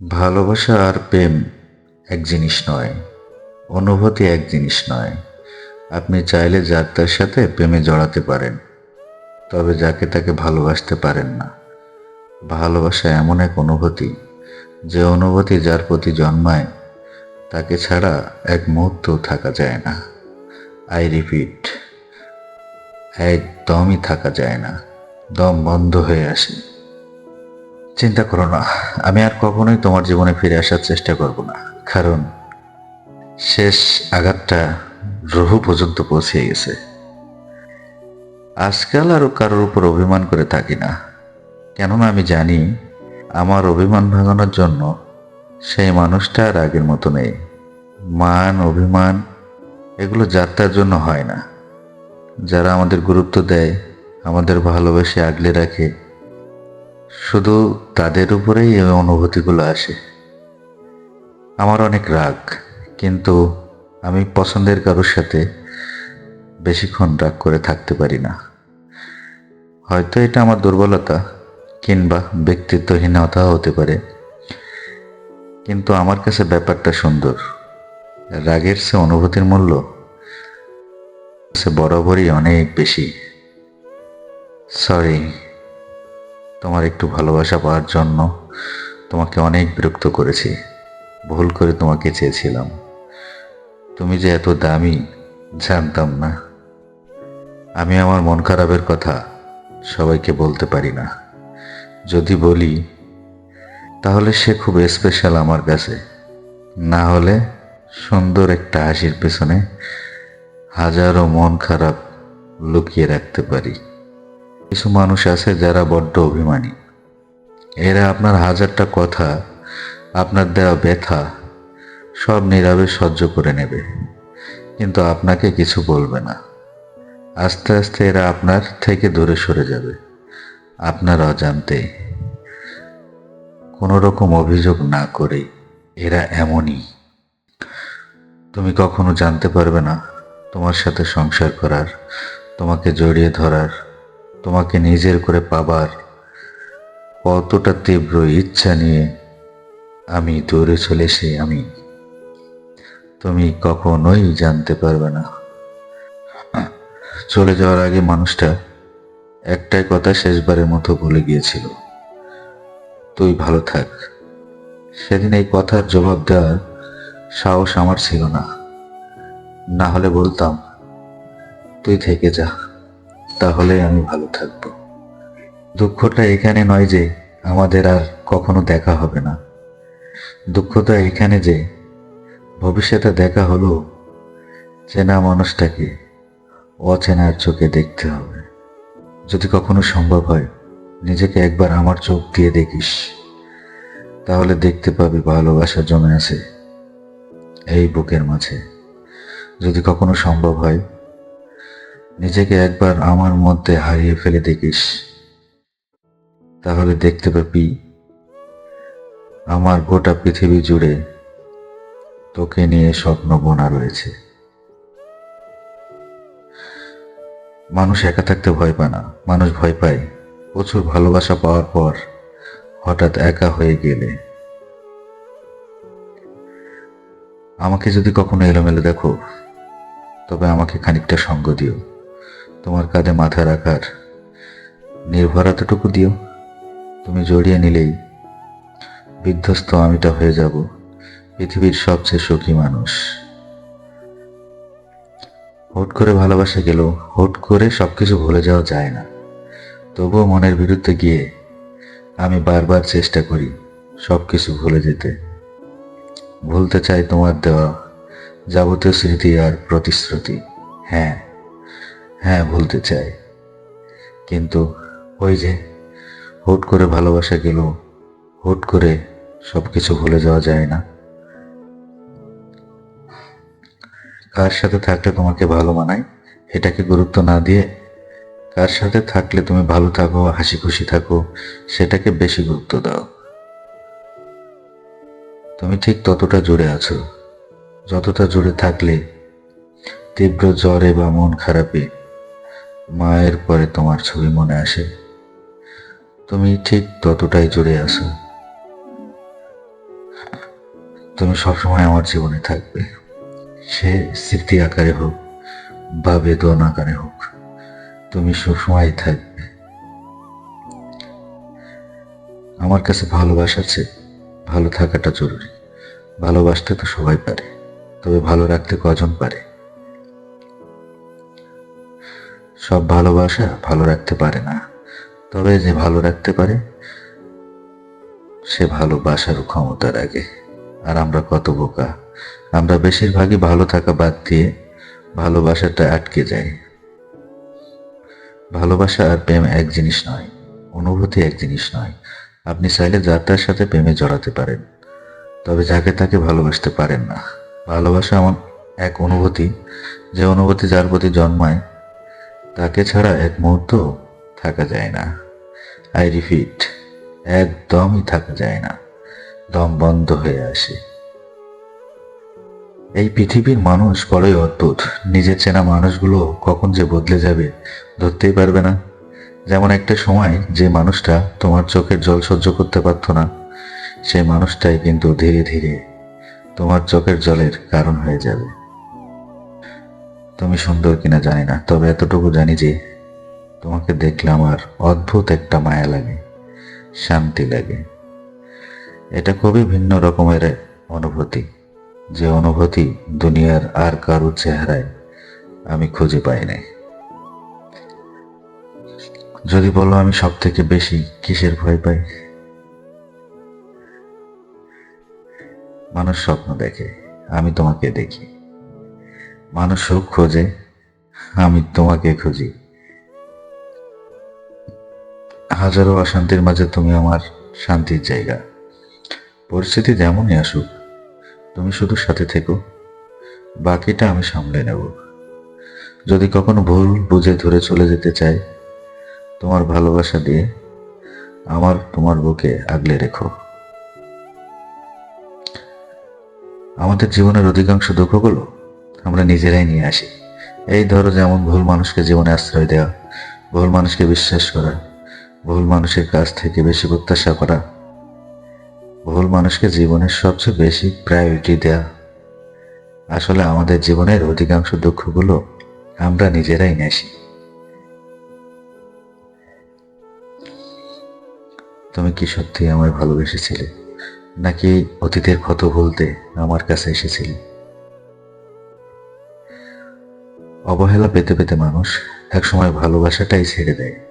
ভালোবাসা আর প্রেম এক জিনিস নয়, অনুভূতি এক জিনিস নয়। আপনি চাইলে যার তার সাথে প্রেমে জড়াতে পারেন, তবে যাকে তাকে ভালোবাসতে পারেন না। ভালোবাসা এমন এক অনুভূতি, যে অনুভূতি যার প্রতি জন্মায়, তাকে ছাড়া এক মুহূর্ত থাকা যায় না। আই রিপিট একদমই থাকা যায় না, দম বন্ধ হয়ে আসে। চিন্তা করো না, আমি আর কখনোই তোমার জীবনে ফিরে আসার চেষ্টা করব না, কারণ শেষ আঘাতটা রহু পর্যন্ত পৌঁছে গেছে। আজকাল আরও কারোর উপর অভিমান করে থাকি না, কেননা আমি জানি আমার অভিমান ভাঙানোর জন্য সেই মানুষটা আর আগের মতো নেই। মান, অভিমান, এগুলো যাত্রার জন্য হয় না। যারা আমাদের গুরুত্ব দেয়, আমাদের ভালোবেসে আগলে রাখে শুধু তাদের উপরেই এই অনুভূতিগুলো আসে। আমার অনেক রাগ, কিন্তু আমি পছন্দের কারোর সাথে বেশিক্ষণ রাগ করে থাকতে পারি না। হয়তো এটা আমার দুর্বলতা কিংবা ব্যক্তিত্বহীনতাও হতে পারে, কিন্তু আমার কাছে ব্যাপারটা সুন্দর। রাগের সে অনুভূতির মূল্য সে বরাবরই অনেক বেশি। সরি। তোমার একটু ভালোবাসা পাওয়ার জন্য তোমাকে অনেক বিরক্ত করেছি। ভুল করে তোমাকে চেয়েছিলাম। তুমি যে এত দামি, জানতাম না। আমি আমার মন খারাপের কথা সবাইকে বলতে পারি না। যদি বলি, তাহলে সে খুব স্পেশাল আমার কাছে। না হলে সুন্দর একটা হাসির পেছনে হাজারো মন খারাপ লুকিয়ে রাখতে পারি। কিছু মানুষ আছে যারা বড্ড অভিমানী। এরা আপনার হাজারটা কথা, আপনার দেওয়া ব্যথা, সব নীরবে সহ্য করে নেবে। কিন্তু আপনাকে কিছু বলবে না। আস্তে আস্তে এরা আপনার থেকে দূরে সরে যাবে। আপনার অজান্তে কোনো রকম অভিযোগ না করে এরা এমনই। তুমি কখনো জানতে পারবে না তোমার সাথে সংসার করার, তোমাকে জড়িয়ে ধরার তোমাকে নিজের করে পাবার কতটা তীব্র ইচ্ছা নিয়ে আমি দূরে চলে চলেছি আমি। তুমি কখনোই জানতে পারবে না। চলে যাওয়ার আগে মানুষটা একটাই কথা শেষবারের মতো বলে গিয়েছিল, তুই ভালো থাক। সেদিন এই কথার জবাব দেওয়ার সাহস আমার ছিল না। না হলে বলতাম, তুই থেকে যা। তাহলে আমি ভালো থাকব। দুঃখটা এখানে নয় যে আমাদের আর কখনো দেখা হবে না। দুঃখটা এখানে যে ভবিষ্যতে দেখা হলো চেনা মানুষটাকে অচেনার চোখে দেখতে হবে। যদি কখনো সম্ভব হয়, নিজেকে একবার আমার চোখ দিয়ে দেখিস। তাহলে দেখতে পাবি ভালোবাসা জমে আছে এই বুকের মাঝে। যদি কখনো সম্ভব হয় নিজেকে একবার আমার মধ্যে হারিয়ে ফেলে দেখিস। তাহলে দেখতে পাবি, আমার গোটা পৃথিবী জুড়ে তোকে নিয়ে স্বপ্ন বোনা রয়েছে। মানুষ একা থাকতে ভয় পায় না। মানুষ ভয় পায় প্রচুর ভালোবাসা পাওয়ার পর হঠাৎ একা হয়ে গেলে। আমাকে যদি কখনো এলোমেলো দেখো, তবে আমাকে খানিকটা সঙ্গ দিও। তোমার কাঁধে মাথা রাখার নির্ভরতাটুকু দিও। তুমি জড়িয়ে নিলেই বিধ্বস্ত আমিটা হয়ে যাব, পৃথিবীর সবচেয়ে সুখী মানুষ। হুট করে ভালোবাসা গেল, হুট করে সব কিছু ভুলে যাওয়া যায় না। তবুও মনের বিরুদ্ধে গিয়ে আমি বারবার চেষ্টা করি সব কিছু ভুলে যেতে। ভুলতে চাই তোমার দেওয়া যাবতীয় স্মৃতি আর প্রতিশ্রুতি। হ্যাঁ হ্যাঁ ভুলতে চাই। কিন্তু ওই যে হুট করে ভালোবাসা গেল, হুট করে সবকিছু ভুলে যাওয়া যায় না। কার সাথে থাকলে তোমাকে ভালো মানায়, এটাকে গুরুত্ব না দিয়ে কার সাথে থাকলে তুমি ভালো থাকো, হাসি খুশি থাকো, সেটাকে বেশি গুরুত্ব দাও। তুমি ঠিক ততটা জুড়ে আছো। যতটা জুড়ে থাকলে তীব্র জ্বরে বা মন খারাপে মায়ের পরে তোমার ছবি মনে আসে। তুমি ঠিক ততটাই জুড়ে আছো। তুমি সবসময় আমার জীবনে থাকবে। সে স্মৃতি আকারে হোক বা বেদন আকারে হোক, তুমি সবসময় থাকবে। আমার কাছে ভালোবাসা আছে, ভালো থাকাটা জরুরি। ভালোবাসতে তো সবাই পারে, তবে ভালো রাখতে কজন পারে? সব ভালোবাসা ভালো রাখতে পারে না। তবে যে ভালো রাখতে পারে, সে ভালোবাসারও ক্ষমতা রাখে আর আমরা কত বোকা। আমরা বেশিরভাগই ভালো থাকা বাদ দিয়ে ভালোবাসাটা আটকে যাই ভালোবাসা আর প্রেম এক জিনিস নয়, অনুভূতি এক জিনিস নয়। আপনি চাইলে যার তার সাথে প্রেমে জড়াতে পারেন, তবে যাকে তাকে ভালোবাসতে পারেন না। ভালোবাসা এমন এক অনুভূতি, যে অনুভূতি যার প্রতি জন্মায় তাকে ছাড়া এক মুহূর্ত থাকা যায় না। আই রিপিট একদমই থাকা যায় না। দম বন্ধ হয়ে আসে। এই পৃথিবীর মানুষ বড়ই অদ্ভুত। নিজের চেনা মানুষগুলো কখন যে বদলে যাবে, ধরতেই পারবে না। যেমন একটা সময় যে মানুষটা তোমার চোখের জল সহ্য করতে পারতো না, সেই মানুষটাই কিন্তু ধীরে ধীরে তোমার চোখের জলের কারণ হয়ে যাবে। তুমি সুন্দর কিনা জানি না, তবে এতটুকু জানি যে তোমাকে দেখলে আমার অদ্ভুত একটা মায়া লাগে, শান্তি লাগে। এটা খুবই ভিন্ন রকমের অনুভূতি, যে অনুভূতি দুনিয়ার আর কারও চেহারায় আমি খুঁজে পাই নাই। যদি বলো আমি সব থেকে বেশি কিসের ভয় পাই? মানুষ স্বপ্ন দেখে, আমি তোমাকে দেখি। মানুষ সুখ খোঁজে, আমি তোমাকে খুঁজি। হাজারো অশান্তির মাঝে তুমি আমার শান্তির জায়গা। পরিস্থিতি যেমনই আসুক, তুমি শুধু সাথে থেকো, বাকিটা আমি সামলে নেব। যদি কখনো ভুল বুঝে ধরে চলে যেতে চাই, তোমার ভালোবাসা দিয়ে আমার তোমার বুকে আগলে রেখো। আমাদের জীবনের অধিকাংশ দুঃখগুলো আমরা নিজেরাই নিয়ে আসি। এই ধরো যেমন ভুল মানুষকে জীবনে আশ্রয় দেওয়া, ভুল মানুষকে বিশ্বাস করা, ভুল মানুষের কাছ থেকে বেশি প্রত্যাশা করা, ভুল মানুষকে জীবনের সবচেয়ে বেশি প্রায়োরিটি দেয়া। আসলে আমাদের জীবনের অধিকাংশ দুঃখগুলো আমরা নিজেরাই নেছি তুমি কি সত্যি আমায় ভালোবেসেছিলে? নাকি অতীতের ক্ষত ভুলতে আমার কাছে এসেছিলে? অবহেলা পেতে পেতে মানুষ একসময় ভালোবাসাটাই ছেড়ে দেয়।